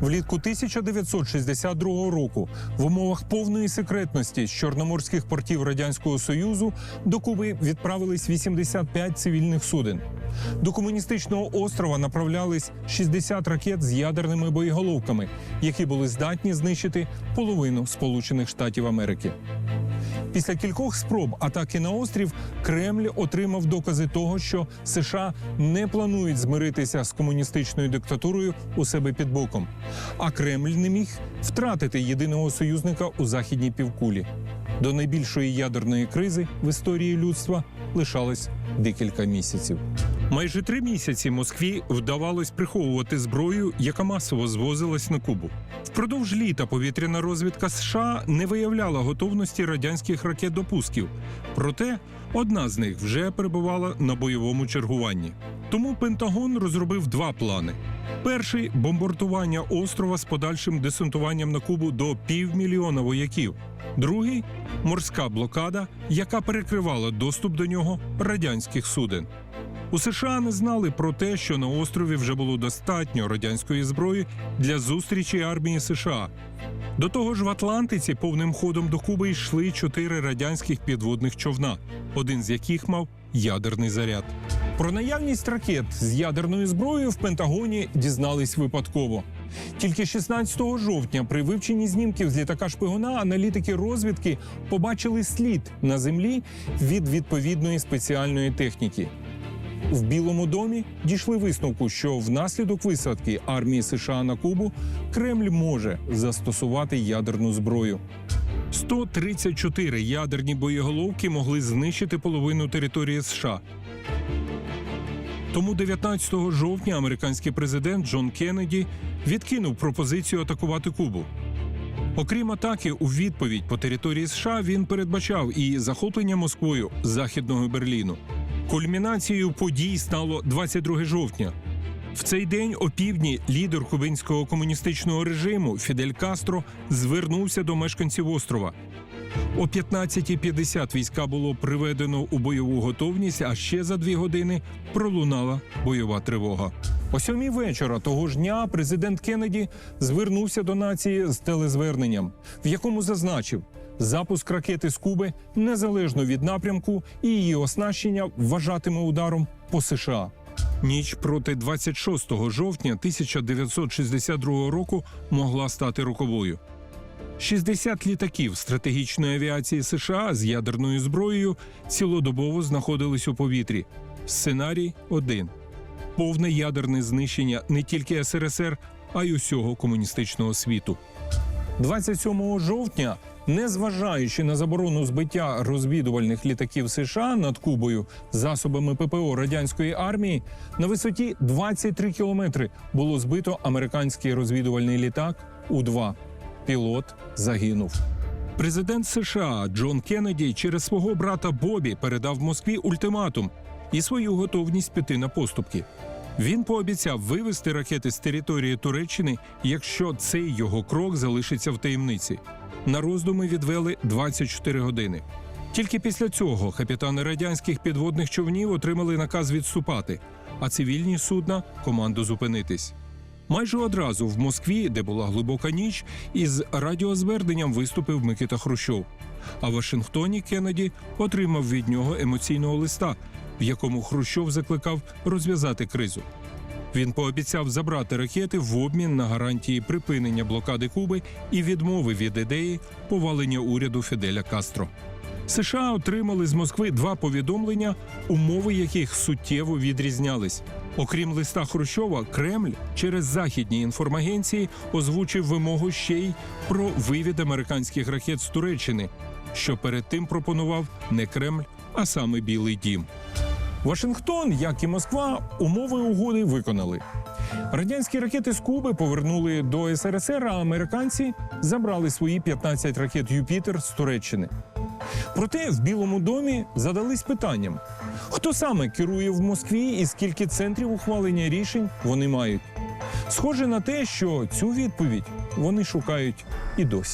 Влітку 1962 року в умовах повної секретності з чорноморських портів радянського союзу до Куби відправились 85 цивільних суден. До комуністичного острова направлялись 60 ракет з ядерними боєголовками, які були здатні знищити половину Сполучених Штатів Америки. Після кількох спроб атаки на острів Кремль отримав докази того, що США не планують змиритися з комуністичною диктатурою у себе під боком. А Кремль не міг втратити єдиного союзника у західній півкулі. До найбільшої ядерної кризи в історії людства лишалось декілька місяців. Майже три місяці Москві вдавалось приховувати зброю, яка масово звозилась на Кубу. Впродовж літа повітряна розвідка США не виявляла готовності радянських ракет до пусків. Проте одна з них вже перебувала на бойовому чергуванні. Тому Пентагон розробив два плани: перший бомбардування острова з подальшим десантуванням на Кубу до півмільйона вояків. Другий морська блокада, яка перекривала доступ до нього радянських суден. У США не знали про те, що на острові вже було достатньо радянської зброї для зустрічі армії США. До того ж, в Атлантиці повним ходом до Куби йшли чотири радянських підводних човна, один з яких мав ядерний заряд. Про наявність ракет з ядерною зброєю в Пентагоні дізнались випадково. Тільки 16 жовтня при вивченні знімків з літака шпигуна аналітики розвідки побачили слід на землі від відповідної спеціальної техніки. В Білому домі дійшли висновку, що внаслідок висадки армії США на Кубу Кремль може застосувати ядерну зброю. 134 ядерні боєголовки могли знищити половину території США. Тому 19 жовтня американський президент Джон Кеннеді відкинув пропозицію атакувати Кубу. Окрім атаки у відповідь по території США, він передбачав і захоплення Москвою західного Берліну. Кульмінацією подій стало 22 жовтня. В цей день опівдні лідер кубинського комуністичного режиму Фідель Кастро звернувся до мешканців острова. О 15.50 війська було приведено у бойову готовність, а ще за дві години пролунала бойова тривога. О сьомій вечора того ж дня президент Кеннеді звернувся до нації з телезверненням, в якому зазначив, запуск ракети з Куби незалежно від напрямку і її оснащення вважатиме ударом по США. Ніч проти 26 жовтня 1962 року могла стати роковою. 60 літаків стратегічної авіації США з ядерною зброєю цілодобово знаходились у повітрі. Сценарій один повне ядерне знищення не тільки СРСР, а й усього комуністичного світу. 27 жовтня, незважаючи на заборону збиття розвідувальних літаків США над Кубою засобами ППО радянської армії, на висоті 23 кілометри було збито американський розвідувальний літак У-2. Пілот загинув. Президент США Джон Кеннеді через свого брата Бобі передав Москві ультиматум і свою готовність піти на поступки. Він пообіцяв вивести ракети з території Туреччини, якщо цей його крок залишиться в таємниці. На роздуми відвели 24 години. Тільки після цього капітани радянських підводних човнів отримали наказ відступати, а цивільні судна команду зупинитись. Майже одразу в Москві, де була глибока ніч, із радіозверненням виступив Микита Хрущов. А в Вашингтоні Кеннеді отримав від нього емоційного листа, в якому Хрущов закликав розв'язати кризу. Він пообіцяв забрати ракети в обмін на гарантії припинення блокади Куби і відмови від ідеї повалення уряду Фіделя Кастро. США отримали з Москви два повідомлення, умови яких суттєво відрізнялись. Окрім листа Хрущова, Кремль через західні інформагенції озвучив вимогу ще й про вивід американських ракет з Туреччини, що перед тим пропонував не Кремль, а саме Білий Дім. Вашингтон, як і Москва, умови угоди виконали. Радянські ракети з Куби повернули до СРСР, а американці забрали свої 15 ракет Юпітер з Туреччини. Проте в Білому домі задались питанням: хто саме керує в Москві і скільки центрів ухвалення рішень вони мають? Схоже на те, що цю відповідь вони шукають і досі.